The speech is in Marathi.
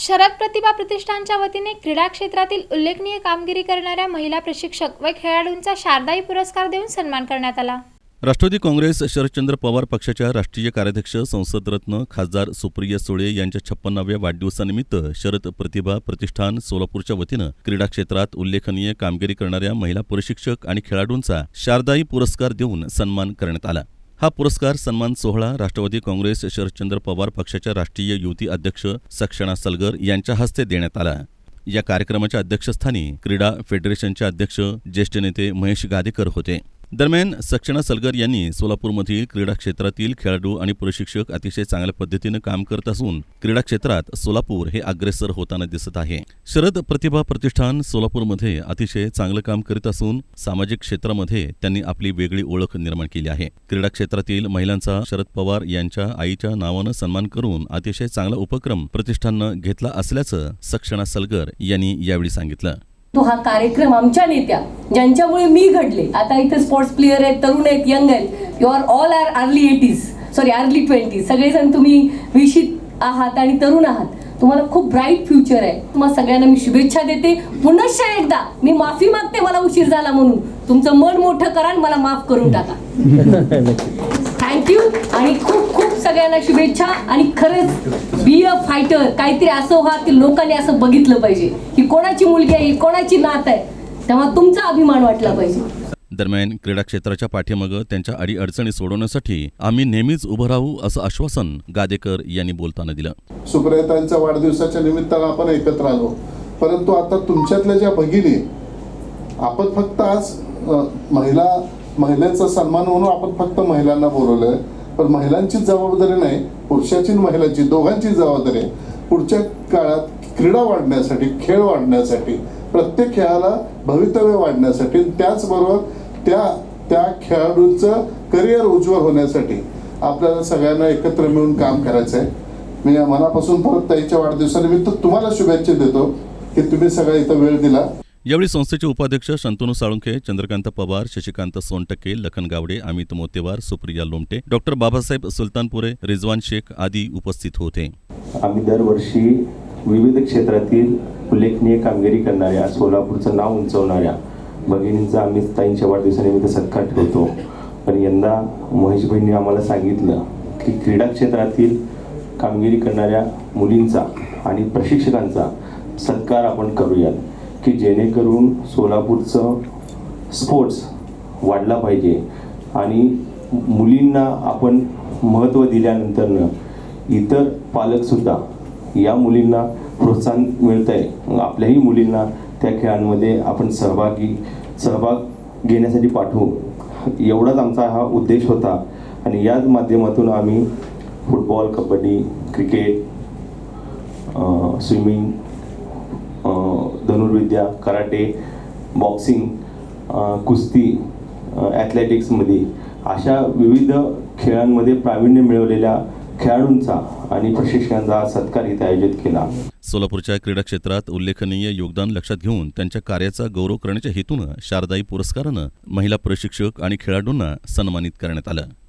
शरद प्रतिभा प्रतिष्ठानच्या वतीने क्रीडा क्षेत्रातील उल्लेखनीय कामगिरी करणाऱ्या महिला प्रशिक्षक व खेळाडूंचा शारदाई पुरस्कार देऊन सन्मान करण्यात आला. राष्ट्रवादी काँग्रेस शरदचंद्र पवार पक्षाच्या राष्ट्रीय कार्याध्यक्ष संसदरत्न खासदार सुप्रिया सुळे यांच्या छप्पन्नाव्या वाढदिवसानिमित्त शरद प्रतिभा प्रतिष्ठान सोलापूरच्या वतीनं क्रीडा क्षेत्रात उल्लेखनीय कामगिरी करणाऱ्या महिला प्रशिक्षक आणि खेळाडूंचा शारदाई पुरस्कार देऊन सन्मान करण्यात आला. हा पुरस्कार सन्मान सोहळा राष्ट्रवादी काँग्रेस शरदचंद्र पवार पक्षाच्या राष्ट्रीय युवती अध्यक्ष सक्षणा सलगर यांच्या हस्ते देण्यात आला. या कार्यक्रमाच्या अध्यक्षस्थानी क्रीडा फेडरेशनचे अध्यक्ष ज्येष्ठ नेते महेश गादेकर होते. दरम्यान सक्षणा सलगर यांनी सोलापूरमधील क्रीडा क्षेत्रातील खेळाडू आणि प्रशिक्षक अतिशय चांगल्या पद्धतीनं काम करत असून क्रीडा क्षेत्रात सोलापूर हे अग्रेसर होताना दिसत आहे. शरद प्रतिभा प्रतिष्ठान सोलापूरमध्ये अतिशय चांगलं काम करीत असून सामाजिक क्षेत्रामध्ये त्यांनी आपली वेगळी ओळख निर्माण केली आहे. क्रीडा क्षेत्रातील महिलांचा शरद पवार यांच्या आईच्या नावानं सन्मान करून अतिशय चांगला उपक्रम प्रतिष्ठाननं घेतला असल्याचं सक्षणा सलगर यांनी यावेळी सांगितलं. तो हा कार्यक्रम आमच्या नेत्या ज्यांच्यामुळे मी घडले. आता इथे स्पोर्ट्स प्लेअर आहेत तरुण आहेत यंग आहेत. You are all are early eighties sorry early twenties सगळेजण तुम्ही विशित आहात आणि तरुण आहात. तुम्हाला खूप ब्राईट फ्युचर आहे. तुम्हाला सगळ्यांना मी शुभेच्छा देते. पुनश्च एकदा मी माफी मागते मला उशीर झाला म्हणून. तुमचं मन मोठं करा आणि मला माफ करून टाका. थँक्यू आणि खूप खूप सगळ्यांना शुभेच्छा. आणि खरंच बी अ फायटर काहीतरी असं व्हा की लोकांनी असं बघितलं पाहिजे. कोणाची मुलगी आहे कोणाची नात आहे तेव्हा तुमचा अभिमान वाटला पाहिजे. दरम्यान क्रीडा क्षेत्राच्या पाठीमागं त्यांच्या अडीअडचणी सोडवण्यासाठी आम्ही नेहमीच उभं राहू असं आश्वासन गादेकर यांनी बोलताना दिलं. सुप्रियतांच्या वाढदिवसाच्या निमित्तानं आपण एकत्र आलो. परंतु आता तुमच्यातल्या ज्या भगिनी आपण फक्त आज महिला महिलेचा सन्मान म्हणून आपण फक्त महिलांना बोलवलंय. पण महिलांचीच जबाबदारी नाही पुरुषाची आणि महिलांची दोघांची जबाबदारी आहे. पुढच्या काळात क्रीडा वाढण्यासाठी खेळ वाढण्यासाठी प्रत्येक खेळाला भवितव्य वाढण्यासाठी आणि त्याचबरोबर त्या त्या खेळाडूंचं करिअर उज्ज्वल होण्यासाठी आपल्याला सगळ्यांना एकत्र मिळून काम करायचं आहे. मी मनापासून परत ताईच्या वाढदिवसानिमित्त तुम्हाला शुभेच्छा देतो की तुम्ही सगळा इथं वेळ दिला. यावेळी संस्थेचे उपाध्यक्ष शंतनू साळुंखे चंद्रकांत पवार शशिकांत सोनटक्के लखन गावडे अमित मोतेवार सुप्रिया लोमटे डॉक्टर बाबासाहेब सुलतानपुरे रिजवान शेख आदी उपस्थित होते. आम्ही दरवर्षी विविध क्षेत्रातील उल्लेखनीय कामगिरी करणाऱ्या सोलापूरचं नाव उंचवणाऱ्या भगिनींचा आम्ही ताईंच्या वाढदिवसानिमित्त सत्कार ठेवतो. पण यंदा महेश बहिणी आम्हाला सांगितलं की क्रीडा क्षेत्रातील कामगिरी करणाऱ्या मुलींचा आणि प्रशिक्षकांचा सत्कार आपण करूयात. की जेणेकरून सोलापूरचं स्पोर्ट्स वाढला पाहिजे. आणि मुलींना आपण महत्त्व दिल्यानंतरनं इतर पालकसुद्धा या मुलींना प्रोत्साहन मिळतं आहे आपल्याही मुलींना त्या खेळांमध्ये आपण सहभागी सहभाग घेण्यासाठी पाठवू. एवढाच आमचा हा उद्देश होता. आणि याच माध्यमातून आम्ही फुटबॉल कबड्डी क्रिकेट स्विमिंग धनुर्विद्या कराटे बॉक्सिंग कुस्ती ॲथलेटिक्समध्ये अशा विविध खेळांमध्ये प्रावीण्य मिळवलेल्या खेळाडूंचा आणि प्रशिक्षकांचा सत्कार इथे आयोजित केला. सोलापूरच्या क्रीडा क्षेत्रात उल्लेखनीय योगदान लक्षात घेऊन त्यांच्या कार्याचा गौरव करण्याच्या हेतूनं शारदाई पुरस्कारानं महिला प्रशिक्षक आणि खेळाडूंना सन्मानित करण्यात आलं.